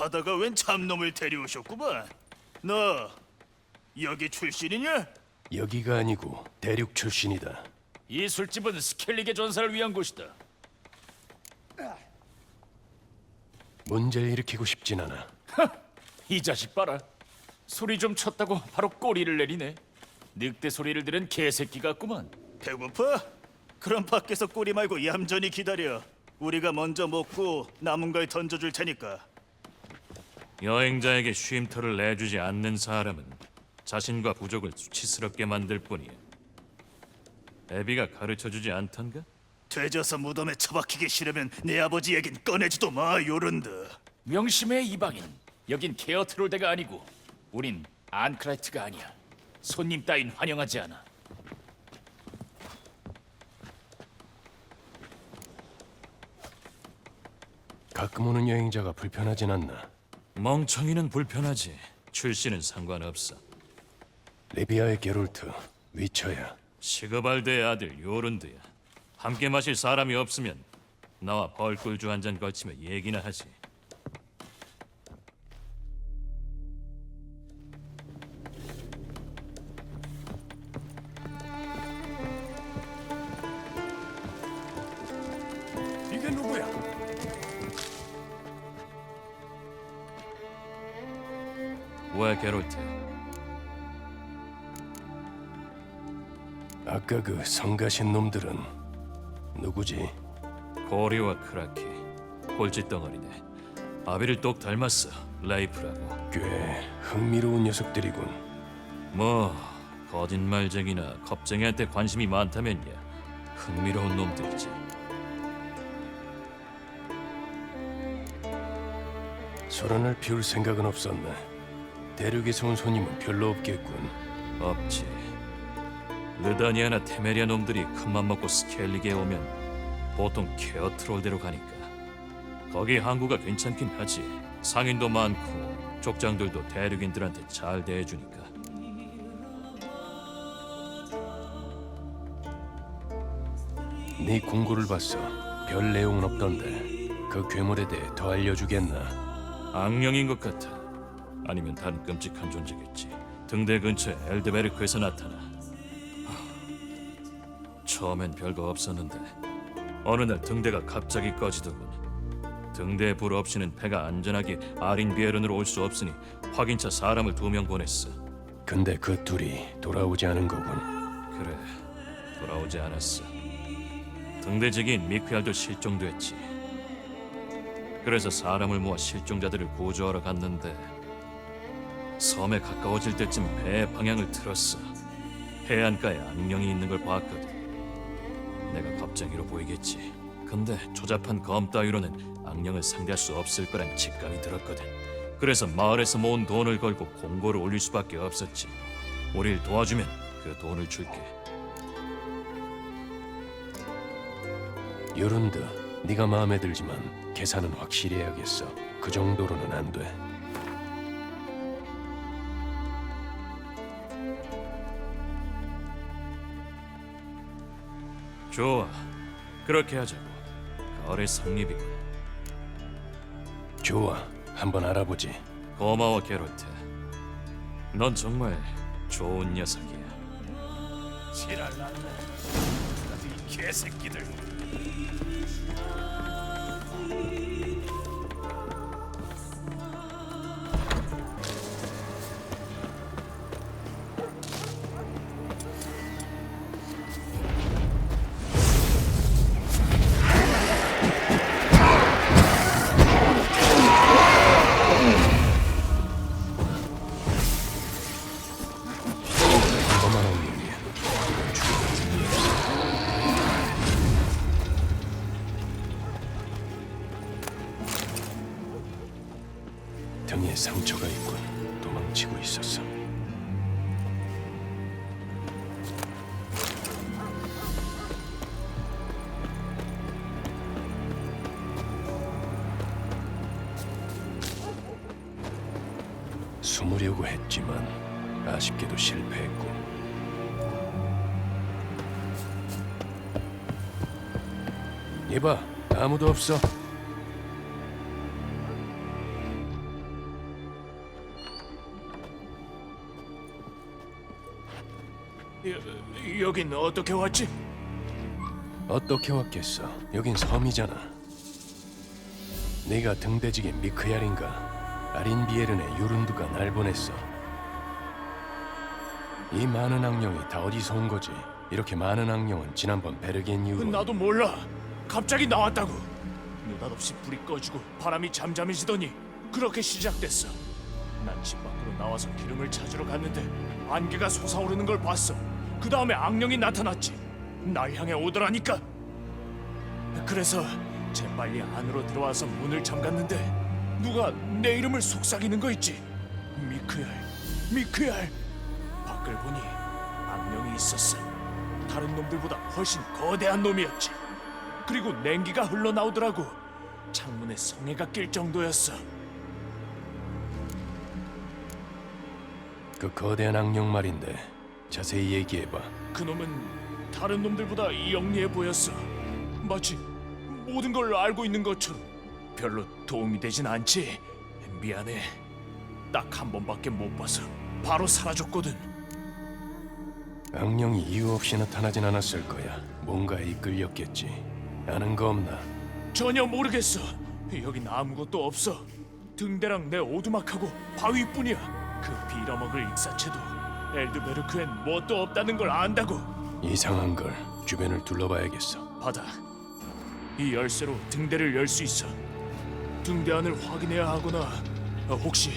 하다가 웬 참놈을 데려오셨구만. 너 여기 출신이냐? 여기가 아니고 대륙 출신이다. 이 술집은 스켈리게 전사를 위한 곳이다. 문제를 일으키고 싶진 않아. 이 자식 봐라. 소리 좀 쳤다고 바로 꼬리를 내리네. 늑대 소리를 들은 개새끼 같구만. 배고파? 그럼 밖에서 꼬리 말고 얌전히 기다려. 우리가 먼저 먹고 남은 걸 던져줄 테니까. 여행자에게 쉼터를 내주지 않는 사람은 자신과 부족을 수치스럽게 만들 뿐이야. 애비가 가르쳐주지 않던가? 되져서 무덤에 처박히기 싫으면 내 아버지 얘긴 꺼내지도 마 요런드. 명심해 이방인. 여긴 케어 트롤대가 아니고 우린 안크라이트가 아니야. 손님 따윈 환영하지 않아. 가끔 오는 여행자가 불편하진 않나. 멍청이는 불편하지. 출신은 상관없어. 레비아의 게롤트, 위쳐야. 시그발드의 아들 요른드야. 함께 마실 사람이 없으면 나와 벌꿀주 한 잔 걸치며 얘기나 하지. 왜 게롤트? 아까 그 성가신 놈들은 누구지? 고리와 크라키, 꼴찌덩어리네. 아비를 똑 닮았어. 레이프라고. 꽤 흥미로운 녀석들이군. 뭐 거짓말쟁이나 겁쟁이한테 관심이 많다면야 흥미로운 놈들이지. 소란을 피울 생각은 없었네. 대륙에서 온 손님은 별로 없겠군. 없지. 르다니아나 테메리아 놈들이 큰맘 먹고 스켈리게 오면 보통 케어 트롤대로 가니까 거기 항구가 괜찮긴 하지. 상인도 많고 족장들도 대륙인들한테 잘 대해주니까. 네 공고를 봤어. 별 내용은 없던데. 그 괴물에 대해 더 알려주겠나? 악령인 것 같아. 아니면 다른 끔찍한 존재겠지. 등대 근처에 엘드베르크에서 나타나. 하, 처음엔 별거 없었는데 어느 날 등대가 갑자기 꺼지더군. 등대에 불 없이는 배가 안전하게 아린 비에른으로 올 수 없으니 확인차 사람을 두 명 보냈어. 근데 그 둘이 돌아오지 않은 거군. 그래, 돌아오지 않았어. 등대직인 미크얄도 실종됐지. 그래서 사람을 모아 실종자들을 구조하러 갔는데 섬에 가까워질 때쯤 배의 방향을 틀었어. 해안가에 악령이 있는 걸 봤거든. 내가 겁쟁이로 보이겠지. 근데 조잡한 검 따위로는 악령을 상대할 수 없을 거란 직감이 들었거든. 그래서 마을에서 모은 돈을 걸고 공고를 올릴 수밖에 없었지. 우릴 도와주면 그 돈을 줄게. 요런드, 네가 마음에 들지만 계산은 확실히 해야겠어. 그 정도로는 안 돼. 좋아. 그렇게 하자고. 거래 성립이군. 좋아, 한번 알아보지. 고마워, 게롤트. 넌 정말 좋은 녀석이야. 지랄났네. 이 개새끼들. 숨으려고 했지만 아쉽게도 실패했고 이봐 아무도 없어 여긴 어떻게 왔지? 어떻게 왔겠어 여긴 섬이잖아 네가 등대지게 미크야린가? 아린비에른의 요룬드가 날 보냈어. 이 많은 악령이 다 어디서 온 거지? 이렇게 많은 악령은 지난번 베르겐 이후로 나도 몰라. 갑자기 나왔다고. 느닷없이 불이 꺼지고 바람이 잠잠해지더니 그렇게 시작됐어. 난 집 밖으로 나와서 기름을 찾으러 갔는데 안개가 솟아오르는 걸 봤어. 그 다음에 악령이 나타났지. 날 향해 오더라니까. 그래서 재빨리 안으로 들어와서 문을 잠갔는데 누가 내 이름을 속삭이는 거 있지. 미크얄, 미크얄. 밖을 보니 악령이 있었어. 다른 놈들보다 훨씬 거대한 놈이었지. 그리고 냉기가 흘러나오더라고. 창문에 성에가 낄 정도였어. 그 거대한 악령 말인데 자세히 얘기해봐. 그놈은 다른 놈들보다 영리해 보였어. 마치 모든 걸 알고 있는 것처럼. 별로 도움이 되진 않지. 미안해. 딱 한 번밖에 못 봐서 바로 사라졌거든. 악령이 이유 없이 나타나진 않았을 거야. 뭔가에 이끌렸겠지. 아는 거 없나? 전혀 모르겠어. 여긴 아무것도 없어. 등대랑 내 오두막하고 바위뿐이야. 그 빌어먹을 익사체도 엘드베르크엔 뭣도 없다는 걸 안다고. 이상한 걸 주변을 둘러봐야겠어. 받아. 이 열쇠로 등대를 열 수 있어. 등대 안을 확인해야 하거나 어, 혹시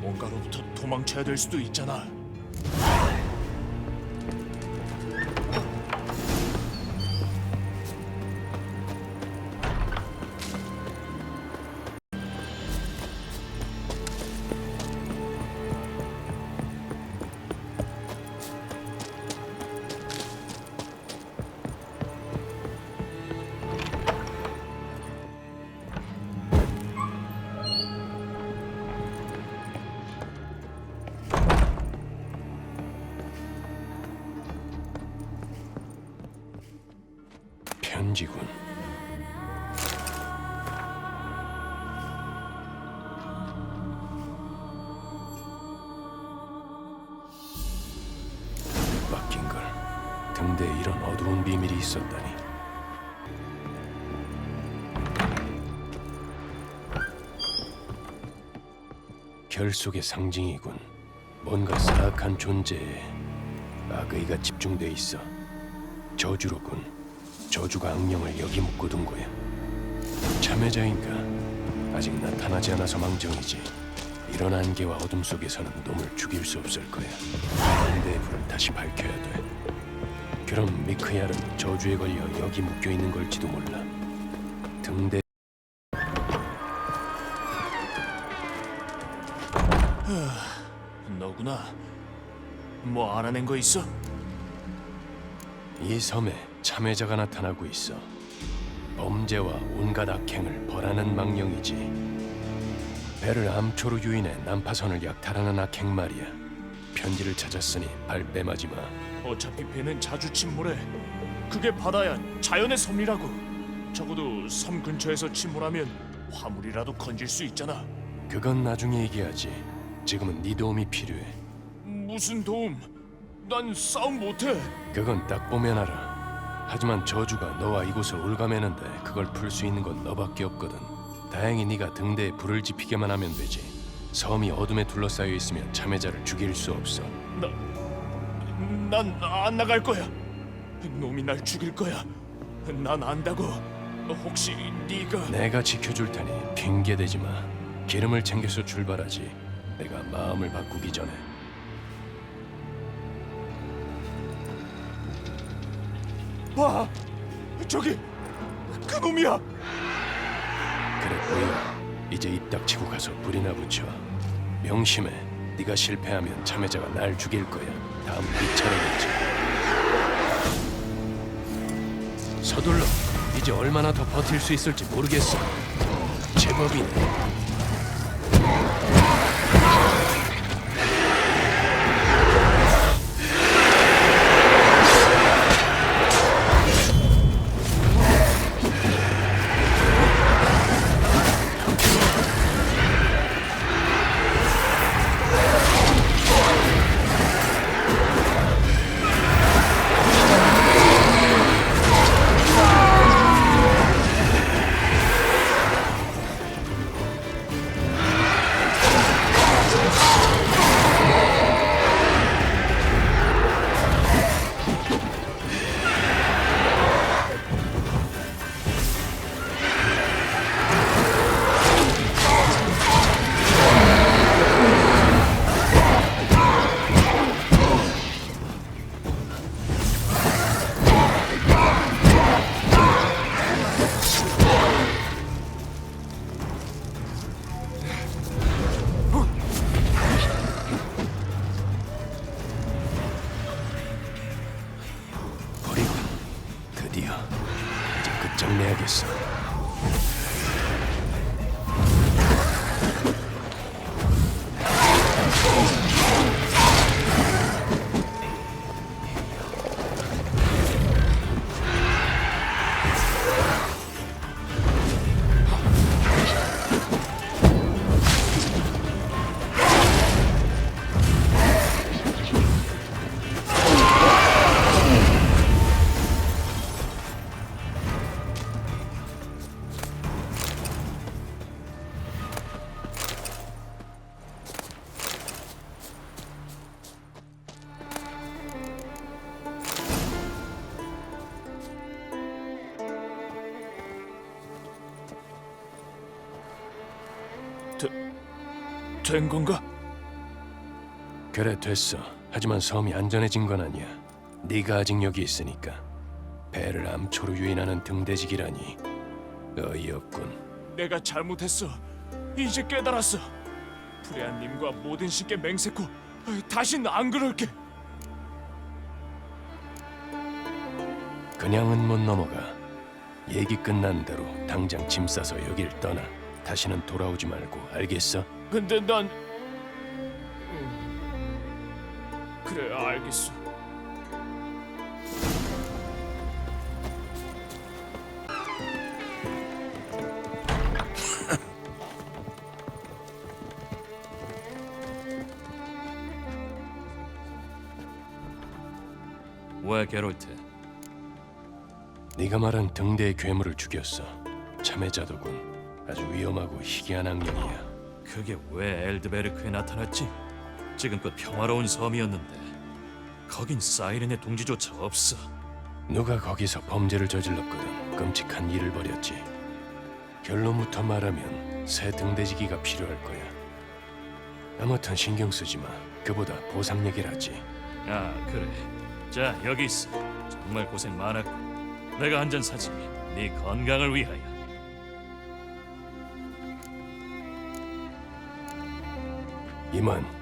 뭔가로부터 도망쳐야 될 수도 있잖아. 결속의 상징이군. 뭔가 사악한 존재에 악의가 집중돼 있어. 저주로군. 저주가 악령을 여기 묶어둔 거야. 참여자인가? 아직 나타나지 않아서 망정이지. 이런 안개와 어둠 속에서는 놈을 죽일 수 없을 거야. 반대의 불을 다시 밝혀야 돼. 그럼 미크얄은 저주에 걸려 여기 묶여 있는 걸지도 몰라. 등대 너구나. 뭐 알아낸 거 있어? 이 섬에 참여자가 나타나고 있어. 범죄와 온갖 악행을 벌하는 망령이지. 배를 암초로 유인해 난파선을 약탈하는 악행 말이야. 편지를 찾았으니 발뺌하지 마. 어차피 배는 자주 침몰해. 그게 바다야 자연의 섭리라고. 적어도 섬 근처에서 침몰하면 화물이라도 건질 수 있잖아. 그건 나중에 얘기하지. 지금은 네 도움이 필요해. 무슨 도움? 난 싸움 못해. 그건 딱 보면 알아. 하지만 저주가 너와 이곳을 올가매는데 그걸 풀 수 있는 건 너밖에 없거든. 다행히 네가 등대에 불을 지피게만 하면 되지. 섬이 어둠에 둘러싸여 있으면 참여자를 죽일 수 없어. 난 안 나갈 거야. 놈이 날 죽일 거야. 난 안다고. 혹시 네가 내가 지켜줄 테니 핑계 대지 마. 기름을 챙겨서 출발하지. 내가 마음을 바꾸기 전에. 봐. 저기 그 놈이야. 보여. 이제 입 닥치고 가서 불이나 붙여. 명심해. 네가 실패하면 참여자가 날 죽일 거야. 다음 네 차례겠지. 서둘러. 이제 얼마나 더 버틸 수 있을지 모르겠어. 제법이네. 된 건가? 그래 됐어. 하지만 섬이 안전해진 건 아니야. 네가 아직 여기 있으니까. 배를 암초로 유인하는 등대지기라니 어이없군. 내가 잘못했어. 이제 깨달았어. 프레아님과 모든 신께 맹세코 다신 안 그럴게. 그냥은 못 넘어가. 얘기 끝난 대로 당장 짐 싸서 여길 떠나. 다시는 돌아오지 말고 알겠어? 근데 난 음, 그래 알겠어. 왜 게롤트? 네가 말한 등대의 괴물을 죽였어. 참외자도군. 아주 위험하고 희귀한 악령이야. 그게 왜 엘드베르크에 나타났지? 지금껏 평화로운 섬이었는데 거긴 사이렌의 동지조차 없어. 누가 거기서 범죄를 저질렀거든 끔찍한 일을 벌였지. 결론부터 말하면 새 등대지기가 필요할 거야. 아무튼 신경 쓰지 마. 그보다 보상 얘기를 하지. 아 그래. 자 여기 있어. 정말 고생 많았고 내가 한 잔 사지. 네 건강을 위하여. 이만